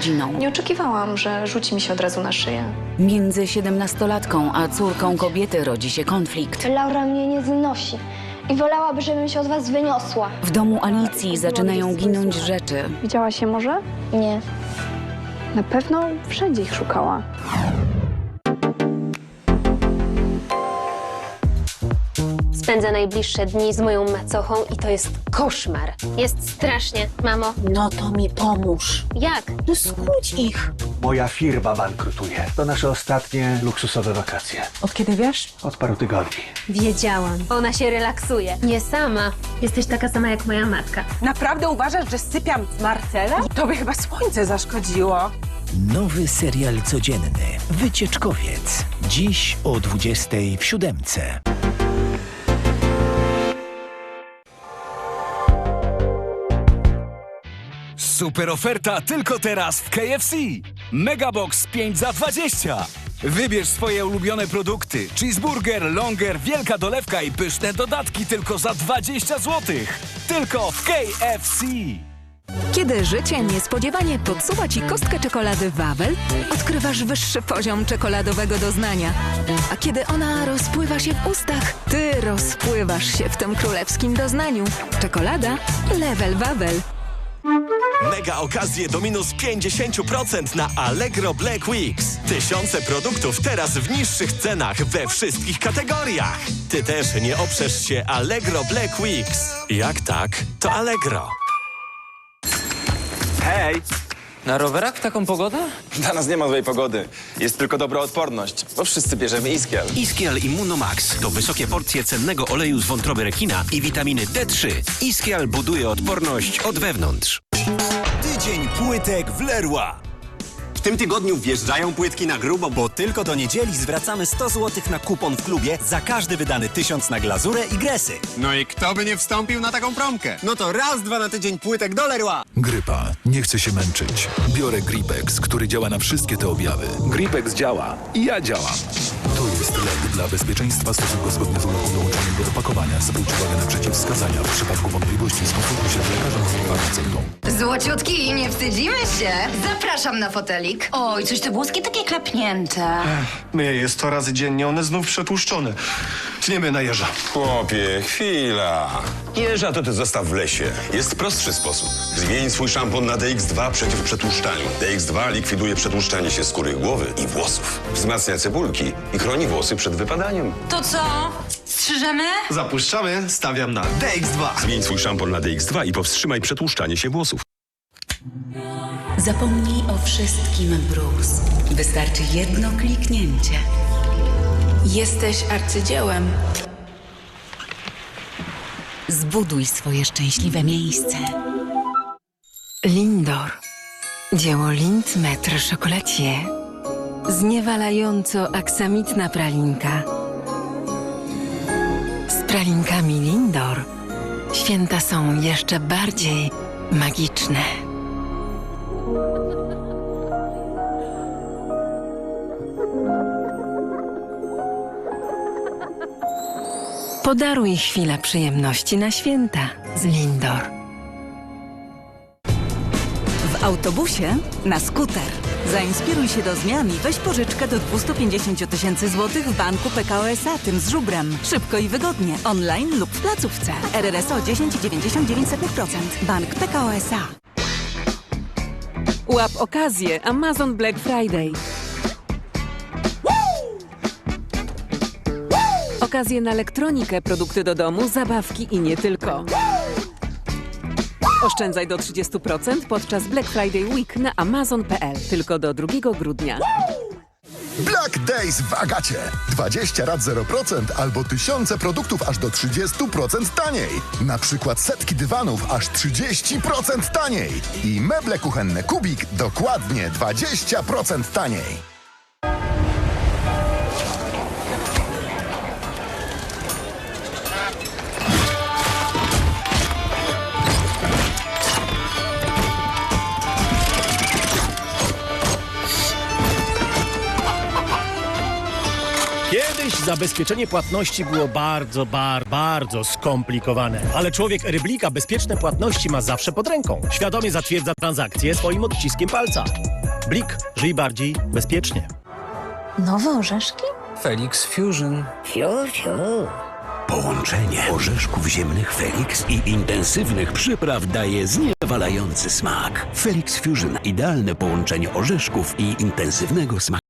rodziną. Nie oczekiwałam, że rzuci mi się od razu na szyję. Między siedemnastolatką a córką kobiety rodzi się konflikt. Laura mnie nie znosi i wolałaby, żebym się od was wyniosła. W domu Alicji zaczynają ginąć rzeczy. Widziałaś je może? Nie. Na pewno wszędzie ich szukała. Spędza najbliższe dni z moją macochą i to jest koszmar. Jest strasznie, mamo. No to mi pomóż. Jak? No skłóć ich. Moja firma bankrutuje. To nasze ostatnie luksusowe wakacje. Od kiedy wiesz? Od paru tygodni. Wiedziałam. Ona się relaksuje. Nie sama. Jesteś taka sama jak moja matka. Naprawdę uważasz, że sypiam z Marcelem? Tobie chyba słońce zaszkodziło. Nowy serial codzienny Wycieczkowiec. Dziś o 20 w siódemce. Super oferta tylko teraz w KFC. Megabox 5 za 20. Wybierz swoje ulubione produkty. Cheeseburger, longer, wielka dolewka i pyszne dodatki tylko za 20 zł. Tylko w KFC. Kiedy życie niespodziewanie podsuwa ci kostkę czekolady Wawel, odkrywasz wyższy poziom czekoladowego doznania. A kiedy ona rozpływa się w ustach, ty rozpływasz się w tym królewskim doznaniu. Czekolada Level Wawel. Mega okazje do minus 50% na Allegro Black Weeks. Tysiące produktów teraz w niższych cenach we wszystkich kategoriach. Ty też nie oprzesz się Allegro Black Weeks. Jak tak, to Allegro. Hej! Na rowerach w taką pogodę? Dla nas nie ma złej pogody. Jest tylko dobra odporność, bo wszyscy bierzemy Iskiel. Iskial Immunomax to wysokie porcje cennego oleju z wątroby rekina i witaminy D3. Iskial buduje odporność od wewnątrz. Tydzień płytek w Leroy. W tym tygodniu wjeżdżają płytki na grubo, bo tylko do niedzieli zwracamy 100 zł na kupon w klubie za każdy wydany tysiąc na glazurę i gresy. No i kto by nie wstąpił na taką promkę? No to raz, dwa na tydzień płytek do Leroy. Grypa. Nie chcę się męczyć. Biorę Gripex, który działa na wszystkie te objawy. Gripex działa. I ja działam. To jest lek dla bezpieczeństwa stosunku zgodnie z ulotką dołączonym do opakowania. Zwróć uwagę na przeciwwskazania. W przypadku wątpliwości skonsultuj się z lekarzem lub farmaceutą. Złociutki, wstydzimy się. Zapraszam na fotelik. Oj, coś te włoski takie klepnięte. Myję je 100 razy dziennie, one znów przetłuszczone. Tniemy na jeża. Chłopie, chwila. Jeża to ty zostaw w lesie. Jest prostszy sposób. Zmień swój szampon na DX2 przeciw przetłuszczaniu. DX2 likwiduje przetłuszczanie się skóry głowy i włosów. Wzmacnia cebulki i chroni włosy przed wypadaniem. To co? Strzyżemy? Zapuszczamy, stawiam na DX2. Zmień swój szampon na DX2 i powstrzymaj przetłuszczanie się włosów. Zapomnij o wszystkim, Bruce. Wystarczy jedno kliknięcie. Jesteś arcydziełem. Zbuduj swoje szczęśliwe miejsce. Lindor. Dzieło Lind Metr Chocolatier. Zniewalająco aksamitna pralinka. Z pralinkami Lindor święta są jeszcze bardziej magiczne. Podaruj chwilę przyjemności na święta z Lindor. W autobusie na skuter. Zainspiruj się do zmian i weź pożyczkę do 250 tysięcy złotych w banku PKO SA, tym z żubrem. Szybko i wygodnie, online lub w placówce. RRSO 10,99%. Bank PKO SA. Łap okazję Amazon Black Friday. Okazje na elektronikę, produkty do domu, zabawki i nie tylko. Oszczędzaj do 30% podczas Black Friday Week na amazon.pl. Tylko do 2 grudnia. Black Days w Agacie. 20 rat 0% albo tysiące produktów aż do 30% taniej. Na przykład setki dywanów aż 30% taniej. I meble kuchenne Kubik dokładnie 20% taniej. Kiedyś zabezpieczenie płatności było bardzo, bar, bardzo skomplikowane. Ale człowiek Ryblika bezpieczne płatności ma zawsze pod ręką. Świadomie zatwierdza transakcje swoim odciskiem palca. Blik, żyj bardziej bezpiecznie. Nowe orzeszki? Felix Fusion. Fiu, fiu. Połączenie orzeszków ziemnych Felix i intensywnych przypraw daje zniewalający smak. Felix Fusion. Idealne połączenie orzeszków i intensywnego smaku.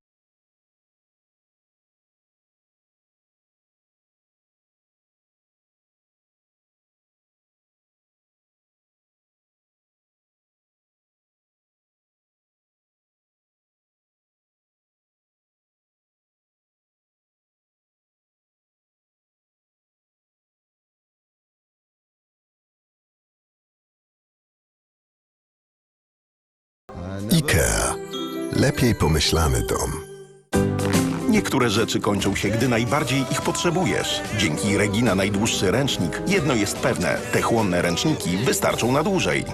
IKEA. Lepiej pomyślany dom. Niektóre rzeczy kończą się, gdy najbardziej ich potrzebujesz. Dzięki Regina najdłuższy ręcznik jedno jest pewne. Te chłonne ręczniki wystarczą na dłużej.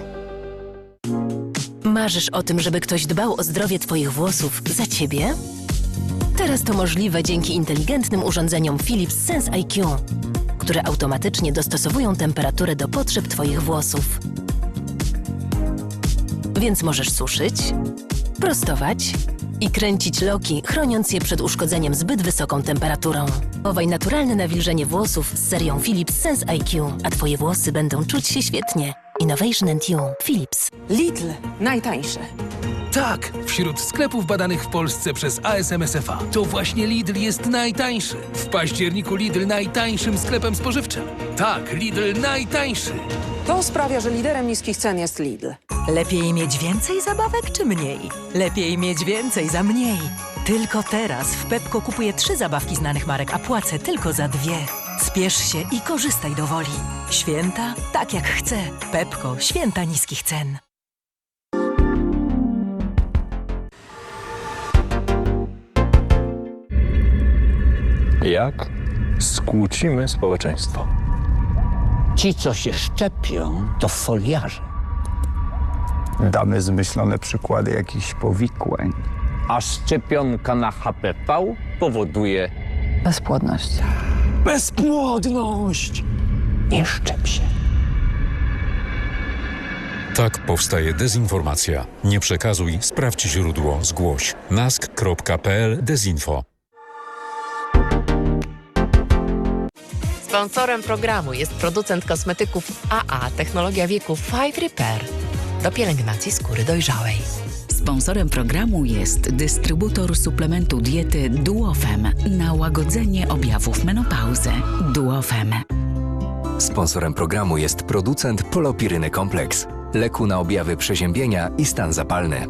Marzysz o tym, żeby ktoś dbał o zdrowie Twoich włosów za Ciebie? Teraz to możliwe dzięki inteligentnym urządzeniom Philips Sense IQ, które automatycznie dostosowują temperaturę do potrzeb Twoich włosów. Więc możesz suszyć, prostować i kręcić loki, chroniąc je przed uszkodzeniem zbyt wysoką temperaturą. Chowaj naturalne nawilżenie włosów z serią Philips Sense IQ, a Twoje włosy będą czuć się świetnie. Innovation and You. Philips. Lidl. Najtańsze. Tak, wśród sklepów badanych w Polsce przez ASMSFA to właśnie Lidl jest najtańszy. W październiku Lidl najtańszym sklepem spożywczym. Tak, Lidl najtańszy. To sprawia, że liderem niskich cen jest Lidl. Lepiej mieć więcej zabawek czy mniej? Lepiej mieć więcej za mniej. Tylko teraz w Pepko kupuję trzy zabawki znanych marek, a płacę tylko za dwie. Spiesz się i korzystaj do woli. Święta tak jak chcę. Pepko, święta niskich cen. Jak skłócimy społeczeństwo? Ci, co się szczepią, to foliarze. Damy zmyślone przykłady jakichś powikłań. A szczepionka na HPV powoduje Bezpłodność. bezpłodność. Nie szczep się. Tak powstaje dezinformacja. Nie przekazuj, sprawdź źródło, zgłoś. nask.pl dezinfo. Sponsorem programu jest producent kosmetyków AA Technologia Wieku Five Repair do pielęgnacji skóry dojrzałej. Sponsorem programu jest dystrybutor suplementu diety Duofem na łagodzenie objawów menopauzy. Duofem. Sponsorem programu jest producent Polopiryny Kompleks, leku na objawy przeziębienia i stan zapalny.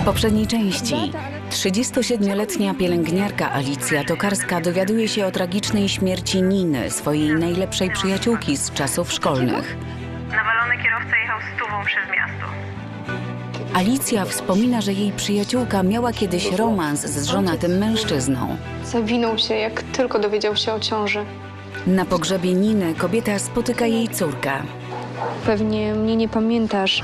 W poprzedniej części 37-letnia pielęgniarka Alicja Tokarska dowiaduje się o tragicznej śmierci Niny, swojej najlepszej przyjaciółki z czasów szkolnych. Nawalony kierowca jechał stówą przez miasto. Alicja wspomina, że jej przyjaciółka miała kiedyś romans z żonatym mężczyzną. Zawinął się, jak tylko dowiedział się o ciąży. Na pogrzebie Niny kobieta spotyka jej córkę. Pewnie mnie nie pamiętasz.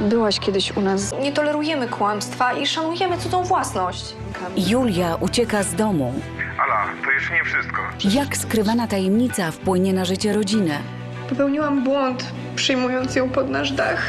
Byłaś kiedyś u nas. Nie tolerujemy kłamstwa i szanujemy cudzą własność. Julia ucieka z domu. Ala, to jeszcze nie wszystko. Jak skrywana tajemnica wpłynie na życie rodziny? Popełniłam błąd, przyjmując ją pod nasz dach.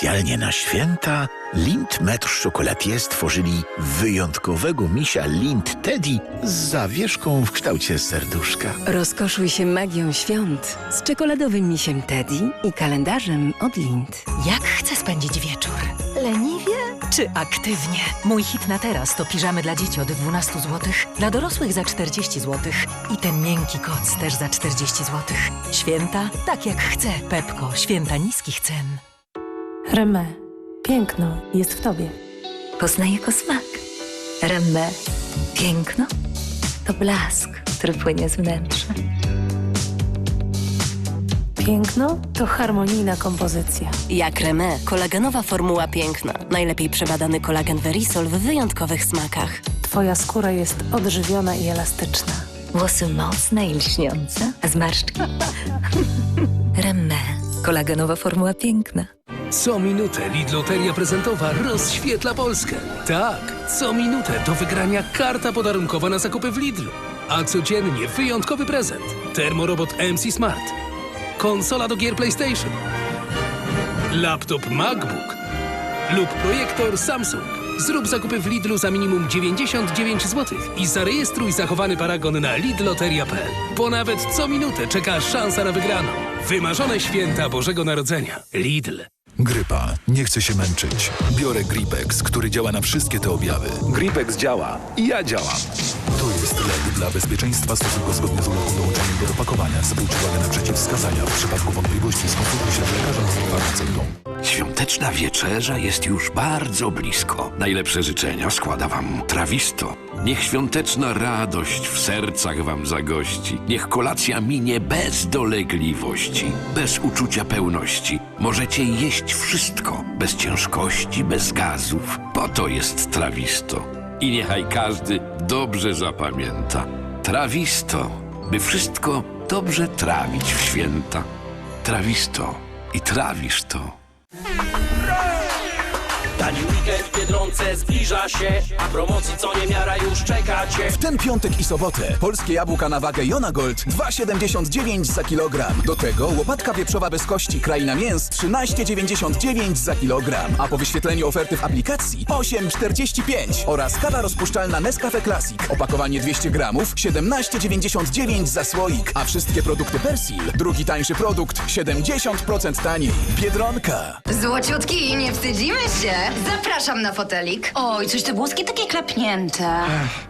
Specjalnie na święta Lind Metr Chocolatier stworzyli wyjątkowego misia Lind Teddy z zawieszką w kształcie serduszka. Rozkoszuj się magią świąt z czekoladowym misiem Teddy i kalendarzem od Lind. Jak chcę spędzić wieczór? Leniwie czy aktywnie? Mój hit na teraz to piżamy dla dzieci od 12 zł, dla dorosłych za 40 zł i ten miękki koc też za 40 zł. Święta tak jak chcę. Pepko, święta niskich cen. Remé. Piękno jest w tobie. Poznaj jego smak. Rembę. Piękno to blask, który płynie z wnętrza. Piękno to harmonijna kompozycja. Jak Remé, kolagenowa formuła piękna. Najlepiej przebadany kolagen Verisol w wyjątkowych smakach. Twoja skóra jest odżywiona i elastyczna. Włosy mocne i lśniące, a zmarszczki. Remme. Kolagenowa formuła piękna. Co minutę Lidl Loteria Prezentowa rozświetla Polskę. Tak, co minutę do wygrania karta podarunkowa na zakupy w Lidlu. A codziennie wyjątkowy prezent. Termorobot MC Smart. Konsola do gier PlayStation. Laptop MacBook. Lub projektor Samsung. Zrób zakupy w Lidlu za minimum 99 zł i zarejestruj zachowany paragon na lidloteria.pl. Bo nawet co minutę czeka szansa na wygraną. Wymarzone święta Bożego Narodzenia. Lidl. Grypa. Nie chcę się męczyć. Biorę Gripex, który działa na wszystkie te objawy. Gripex działa i ja działam. To jest lek dla bezpieczeństwa. Stosuj go zgodnie z ulotką dołączonym do opakowania. Zwróć uwagę na przeciwwskazania. W przypadku wątpliwości skonsultuj się z lekarzem lub farmaceutą. Świąteczna wieczerza jest już bardzo blisko. Najlepsze życzenia składa wam Trawisto. Niech świąteczna radość w sercach wam zagości. Niech kolacja minie bez dolegliwości, bez uczucia pełności. Możecie jeść wszystko, bez ciężkości, bez gazów. Po to jest Trawisto. I niechaj każdy dobrze zapamięta. Trawisto, by wszystko dobrze trawić w święta. Trawisto i trawisz to. Tani weekend w Zbliża się, a promocji co nie miara już czekacie. W ten piątek i sobotę polskie jabłka na wagę Jona Gold 2,79 za kilogram. Do tego łopatka wieprzowa bez kości Kraina Mięs 13,99 za kilogram. A po wyświetleniu oferty w aplikacji 8,45 oraz kawa rozpuszczalna Nescafe Classic. Opakowanie 200 gramów 17,99 za słoik. A wszystkie produkty Persil, drugi tańszy produkt 70% taniej. Biedronka. Złociutki, nie wstydzimy się. Zapraszam na Oj, coś te włoski takie klapnięte.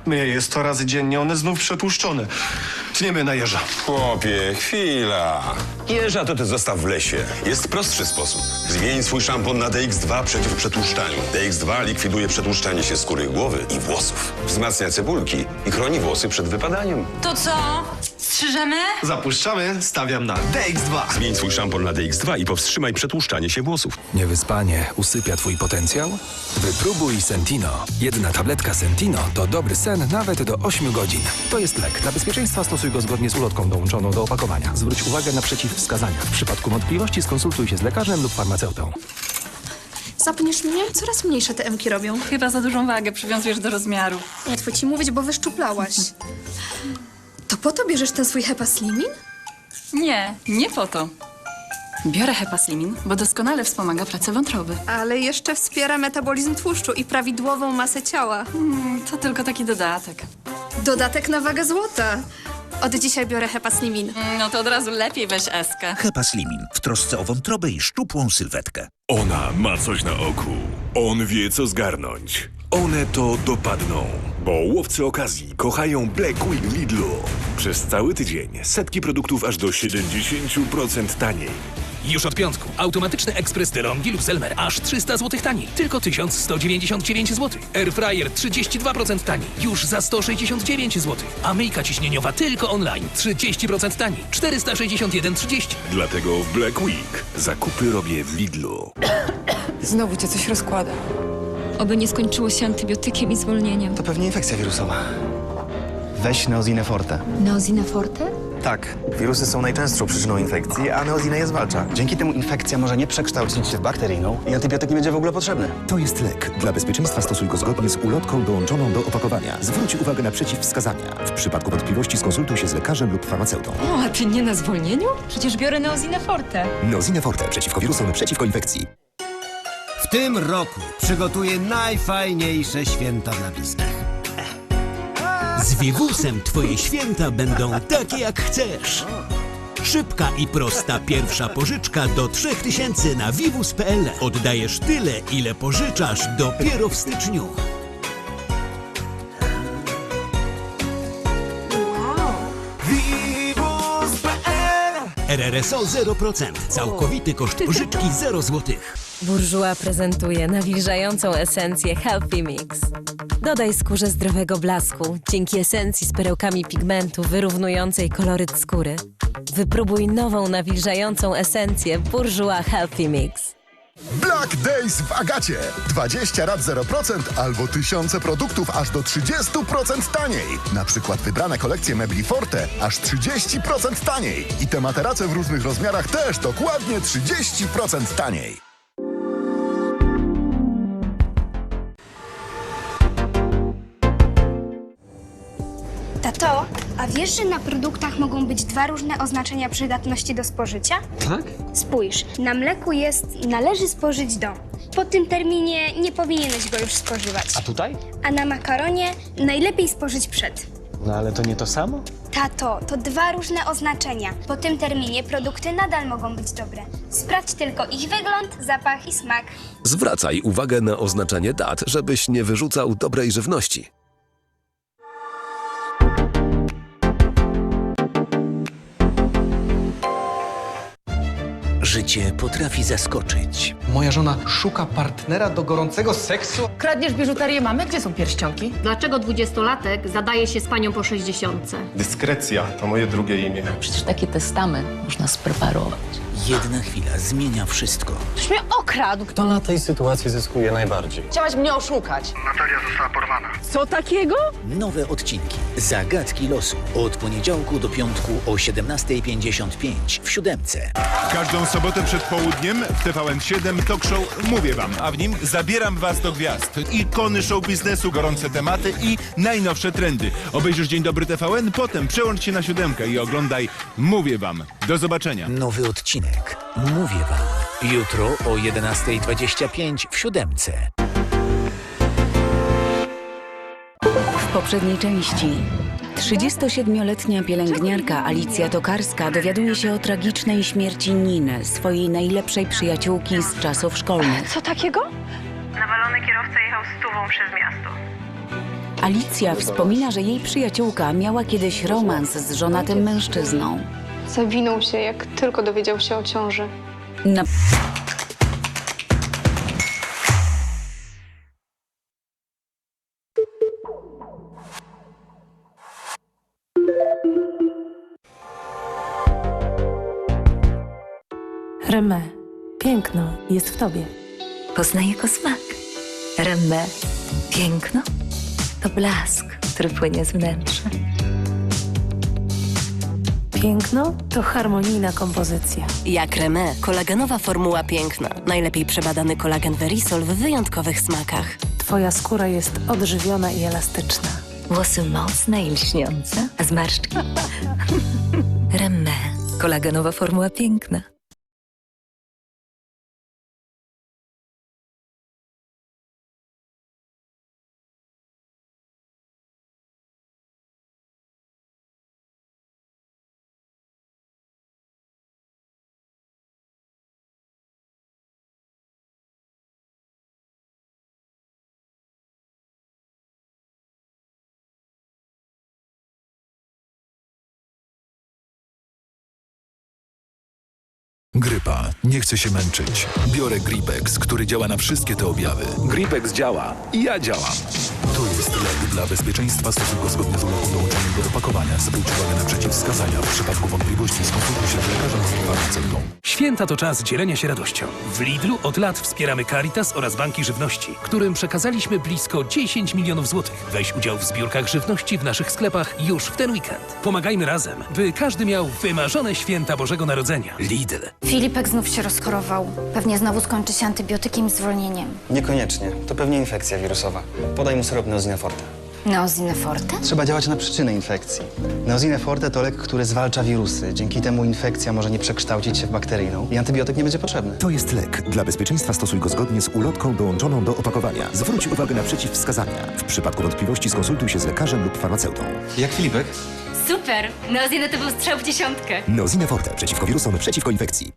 Myję je 100 razy dziennie, one znów przetłuszczone. Tniemy na jeża. Chłopie, chwila. Jeża to ty zostaw w lesie. Jest prostszy sposób. Zmień swój szampon na DX2 przeciw przetłuszczaniu. DX2 likwiduje przetłuszczanie się skóry głowy i włosów. Wzmacnia cebulki i chroni włosy przed wypadaniem. To co? Strzyżemy? Zapuszczamy, stawiam na DX2. Zmień swój szampon na DX2 i powstrzymaj przetłuszczanie się włosów. Niewyspanie usypia twój potencjał? Wypróbuj Sentino. Jedna tabletka Sentino to dobry sen nawet do 8 godzin. To jest lek. Dla bezpieczeństwa stosuj go zgodnie z ulotką dołączoną do opakowania. Zwróć uwagę na przeciwwskazania. W przypadku wątpliwości skonsultuj się z lekarzem lub farmaceutą. Zapniesz mnie? Coraz mniejsze te emki robią. Chyba za dużą wagę przywiązujesz do rozmiaru. Łatwo ci mówić, bo wyszczuplałaś. Po to bierzesz ten swój hepaslimin? Nie, nie po to. Biorę hepaslimin, bo doskonale wspomaga pracę wątroby. Ale jeszcze wspiera metabolizm tłuszczu i prawidłową masę ciała. Hmm, to tylko taki dodatek. Dodatek na wagę złota. Od dzisiaj biorę hepaslimin. No to od razu lepiej weź eskę. Hepaslimin w trosce o wątrobę i szczupłą sylwetkę. Ona ma coś na oku. On wie, co zgarnąć. One to dopadną, bo łowcy okazji kochają Black Week Lidlu. Przez cały tydzień setki produktów aż do 70% taniej. Już od piątku. Automatyczny ekspres DeLonghi lub Selmer aż 300 zł taniej. Tylko 1199 zł. Airfryer 32% taniej. Już za 169 zł. A myjka ciśnieniowa tylko online 30% taniej. 461,30. Dlatego w Black Week zakupy robię w Lidlu. Znowu cię coś rozkłada. Oby nie skończyło się antybiotykiem i zwolnieniem. To pewnie infekcja wirusowa. Weź Neozinę Forte. Neozina forte? Tak, wirusy są najczęstszą przyczyną infekcji, a Neozina je zwalcza. Dzięki temu infekcja może nie przekształcić się w bakteryjną i antybiotyk nie będzie w ogóle potrzebny. To jest lek. Dla bezpieczeństwa stosuj go zgodnie z ulotką dołączoną do opakowania. Zwróć uwagę na przeciwwskazania. W przypadku wątpliwości skonsultuj się z lekarzem lub farmaceutą. O, a ty nie na zwolnieniu? Przecież biorę Neozinę forte. Nozine Forte przeciwko wirusom, przeciwko infekcji. W tym roku przygotuję najfajniejsze święta dla bliskich. Z Vivusem twoje święta będą takie jak chcesz. Szybka i prosta pierwsza pożyczka do 3000 na vivus.pl. Oddajesz tyle, ile pożyczasz dopiero w styczniu. RRSO 0%. Całkowity koszt pożyczki 0 zł. Bourjois prezentuje nawilżającą esencję Healthy Mix. Dodaj skórze zdrowego blasku dzięki esencji z perełkami pigmentu wyrównującej koloryt skóry. Wypróbuj nową nawilżającą esencję Bourjois Healthy Mix. Black Days w Agacie. 20 rat 0% albo tysiące produktów aż do 30% taniej. Na przykład wybrane kolekcje mebli Forte aż 30% taniej. I te materace w różnych rozmiarach też dokładnie 30% taniej. A wiesz, że na produktach mogą być dwa różne oznaczenia przydatności do spożycia? Tak? Spójrz, na mleku jest należy spożyć do. Po tym terminie nie powinieneś go już spożywać. A tutaj? A na makaronie najlepiej spożyć przed. No ale to nie to samo? Tato, to dwa różne oznaczenia. Po tym terminie produkty nadal mogą być dobre. Sprawdź tylko ich wygląd, zapach i smak. Zwracaj uwagę na oznaczenie dat, żebyś nie wyrzucał dobrej żywności. Życie potrafi zaskoczyć. Moja żona szuka partnera do gorącego seksu? Kradniesz biżuterię mamy? Gdzie są pierścionki? Dlaczego dwudziestolatek zadaje się z panią po sześćdziesiątce? Dyskrecja to moje drugie imię. Przecież taki testament można spreparować. Jedna chwila zmienia wszystko. Ktoś mnie okradł! Kto na tej sytuacji zyskuje najbardziej? Chciałaś mnie oszukać. Natalia została porwana. Co takiego? Nowe odcinki Zagadki losu od poniedziałku do piątku o 17.55 w siódemce. Każdą sobotę przed południem w TVN7 Talk Show Mówię Wam, a w nim zabieram Was do gwiazd. Ikony show biznesu, gorące tematy i najnowsze trendy. Obejrzysz Dzień Dobry TVN, potem przełącz się na siódemkę i oglądaj Mówię Wam. Do zobaczenia. Nowy odcinek Mówię Wam. Jutro o 11.25 w siódemce. W poprzedniej części 37-letnia pielęgniarka Alicja Tokarska dowiaduje się o tragicznej śmierci Niny, swojej najlepszej przyjaciółki z czasów szkolnych. Co takiego? Nawalony kierowca jechał stówą przez miasto. Alicja wspomina, że jej przyjaciółka miała kiedyś romans z żonatym mężczyzną. Zawinął się, jak tylko dowiedział się o ciąży. Na... Remé. Piękno jest w tobie. Poznaj jego smak. Remmé. Piękno to blask, który płynie z wnętrza. Piękno to harmonijna kompozycja. Jak Remé, kolagenowa formuła piękna. Najlepiej przebadany kolagen Verisol w wyjątkowych smakach. Twoja skóra jest odżywiona i elastyczna. Włosy mocne i lśniące, a zmarszczki? Remmé. Kolagenowa formuła piękna. Grypa. Nie chcę się męczyć. Biorę Gripex, który działa na wszystkie te objawy. Gripex działa ja działam. Lek dla bezpieczeństwa stosuj go zgodnie z ulotką dołączonym do opakowania. Zwróć uwagę na przeciwwskazania. W przypadku wątpliwości skonsultuj się z lekarzem lub farmaceutą. Święta to czas dzielenia się radością. W Lidlu od lat wspieramy Caritas oraz banki żywności, którym przekazaliśmy blisko 10 milionów złotych. Weź udział w zbiórkach żywności w naszych sklepach już w ten weekend. Pomagajmy razem, by każdy miał wymarzone święta Bożego Narodzenia. Lidl. Filipek znów się rozchorował. Pewnie znowu skończy się antybiotykiem i zwolnieniem. Niekoniecznie. To pewnie infekcja wirusowa. Podaj mu syrop Neozine Forte. Neozine Forte? Trzeba działać na przyczynę infekcji. Neozine Forte to lek, który zwalcza wirusy. Dzięki temu infekcja może nie przekształcić się w bakteryjną i antybiotyk nie będzie potrzebny. To jest lek. Dla bezpieczeństwa stosuj go zgodnie z ulotką dołączoną do opakowania. Zwróć uwagę na przeciwwskazania. W przypadku wątpliwości skonsultuj się z lekarzem lub farmaceutą. Jak Filipek? Super! Neozine to był strzał w dziesiątkę. Neozine Forte. Przeciwko wirusom, przeciwko infekcji.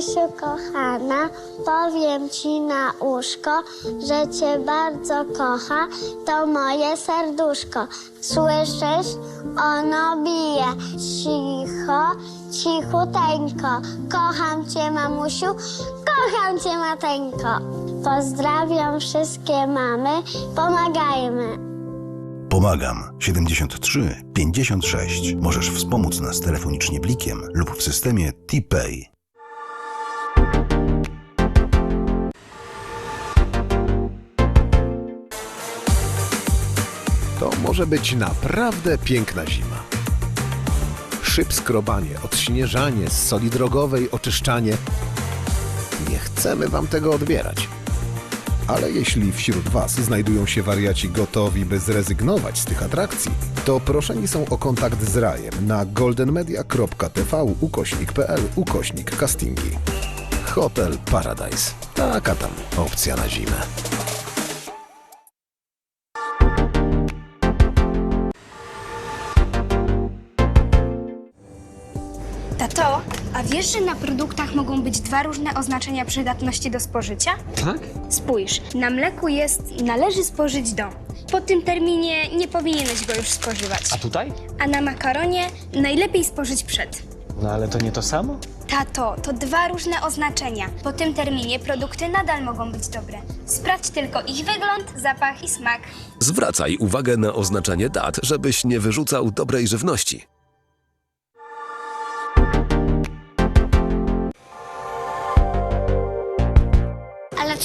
Mamusiu kochana, powiem ci na uszko, że cię bardzo kocha, to moje serduszko. Słyszysz? Ono bije. Cicho, cichuteńko. Kocham cię, mamusiu, kocham cię, mateńko. Pozdrawiam wszystkie mamy, pomagajmy. Pomagam 73 56. Możesz wspomóc nas telefonicznie blikiem lub w systemie T-Pay. To może być naprawdę piękna zima. Szyb skrobanie, odśnieżanie, z soli drogowej oczyszczanie. Nie chcemy wam tego odbierać. Ale jeśli wśród was znajdują się wariaci gotowi, by zrezygnować z tych atrakcji, to proszeni są o kontakt z rajem na goldenmedia.tv ukośnik.pl ukośnik castingi. Hotel Paradise. Taka tam opcja na zimę. Tato, a wiesz, że na produktach mogą być dwa różne oznaczenia przydatności do spożycia? Tak? Spójrz, na mleku jest należy spożyć do. Po tym terminie nie powinieneś go już spożywać. A tutaj? A na makaronie najlepiej spożyć przed. No ale to nie to samo? Tato, to dwa różne oznaczenia. Po tym terminie produkty nadal mogą być dobre. Sprawdź tylko ich wygląd, zapach i smak. Zwracaj uwagę na oznaczenie dat, żebyś nie wyrzucał dobrej żywności.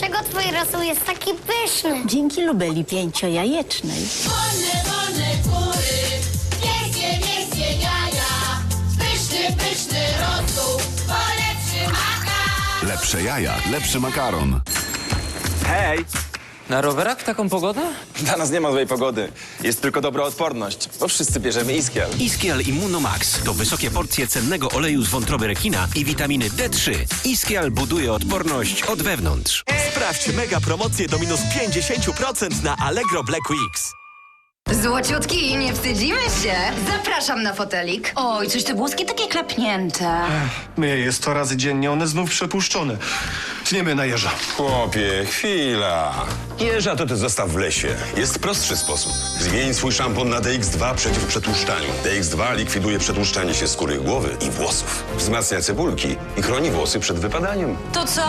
Ale czego twój rosół jest taki pyszny? Dzięki lubeli pięciojajecznej. Wolne, wolne kury, miejskie, miejskie jaja, pyszny, pyszny rosół, polepszy maka. Lepsze jaja, lepszy makaron. Hej! Na rowerach w taką pogodę? Dla nas nie ma złej pogody. Jest tylko dobra odporność, bo wszyscy bierzemy Iskiel. Iskial Immunomax to wysokie porcje cennego oleju z wątroby rekina i witaminy D3. Iskial buduje odporność od wewnątrz. Sprawdź mega promocję do minus 50% na Allegro Black Weeks. Złociutki, nie wstydzimy się. Zapraszam na fotelik. Oj, coś te włoski takie klapnięte. Myję je 100 razy dziennie, one znów przepuszczone. Tniemy na jeża. Chłopie, chwila. Jeża to ty zostaw w lesie. Jest prostszy sposób. Zmień swój szampon na DX2 przeciw przetłuszczaniu. DX2 likwiduje przetłuszczanie się skóry głowy i włosów. Wzmacnia cebulki i chroni włosy przed wypadaniem. To co?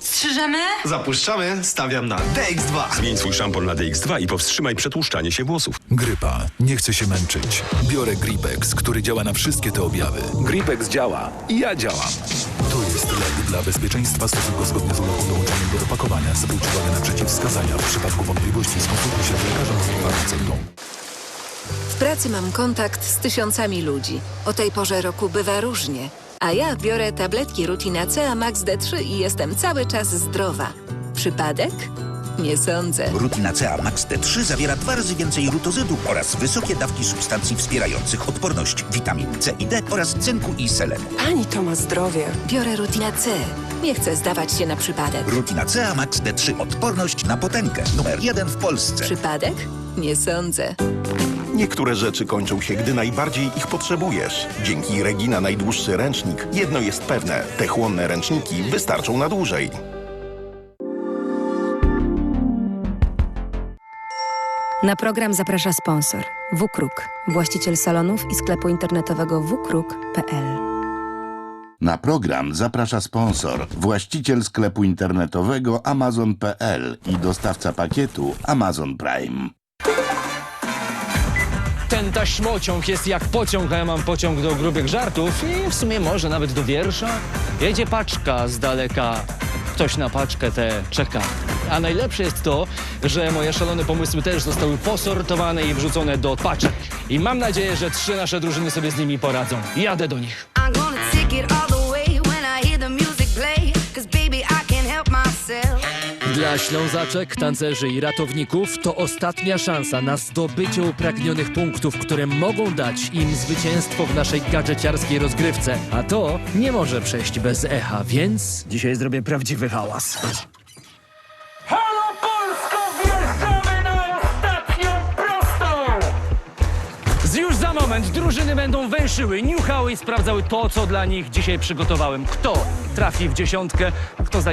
Strzyżemy? Zapuszczamy, stawiam na DX2. Zmień swój szampon na DX2 i powstrzymaj przetłuszczanie się włosów. Grypa. Nie chcę się męczyć. Biorę Gripex, który działa na wszystkie te objawy. Gripex działa i ja działam. To jest lek dla bezpieczeństwa stosunku zgodnie z dołączonym do opakowania. Zwróć uwagę na przeciwwskazania. W przypadku wątpliwości skonsultuj się z lekarzem lub farmaceutą. W pracy mam kontakt z tysiącami ludzi. O tej porze roku bywa różnie. A ja biorę tabletki Rutina C Max D3 i jestem cały czas zdrowa. Przypadek? Nie sądzę. Rutina CA Max D3 zawiera dwa razy więcej rutozydu oraz wysokie dawki substancji wspierających odporność, witamin C i D oraz cynku i selenu. Pani to ma zdrowie. Biorę Rutina C. Nie chcę zdawać się na przypadek. Rutina CA Max D3 odporność na potęgę. Numer jeden w Polsce. Przypadek? Nie sądzę. Niektóre rzeczy kończą się, gdy najbardziej ich potrzebujesz. Dzięki Regina najdłuższy ręcznik jedno jest pewne. Te chłonne ręczniki wystarczą na dłużej. Na program zaprasza sponsor WKRUK, właściciel salonów i sklepu internetowego wkruk.pl. Na program zaprasza sponsor, właściciel sklepu internetowego Amazon.pl i dostawca pakietu Amazon Prime. Ten taśmociąg jest jak pociąg, a ja mam pociąg do grubych żartów i w sumie może nawet do wiersza. Jedzie paczka z daleka, ktoś na paczkę tę czeka. A najlepsze jest to, że moje szalone pomysły też zostały posortowane i wrzucone do paczek. I mam nadzieję, że trzy nasze drużyny sobie z nimi poradzą. Jadę do nich. I'm gonna take it all the way when I hear the music play. Cause baby, I can't help myself. Dla Ślązaczek, tancerzy i ratowników to ostatnia szansa na zdobycie upragnionych punktów, które mogą dać im zwycięstwo w naszej gadżeciarskiej rozgrywce. A to nie może przejść bez echa, więc... Dzisiaj zrobię prawdziwy hałas. Moment drużyny będą węszyły, niuchały i sprawdzały to, co dla nich dzisiaj przygotowałem. Kto trafi w dziesiątkę, kto zajmie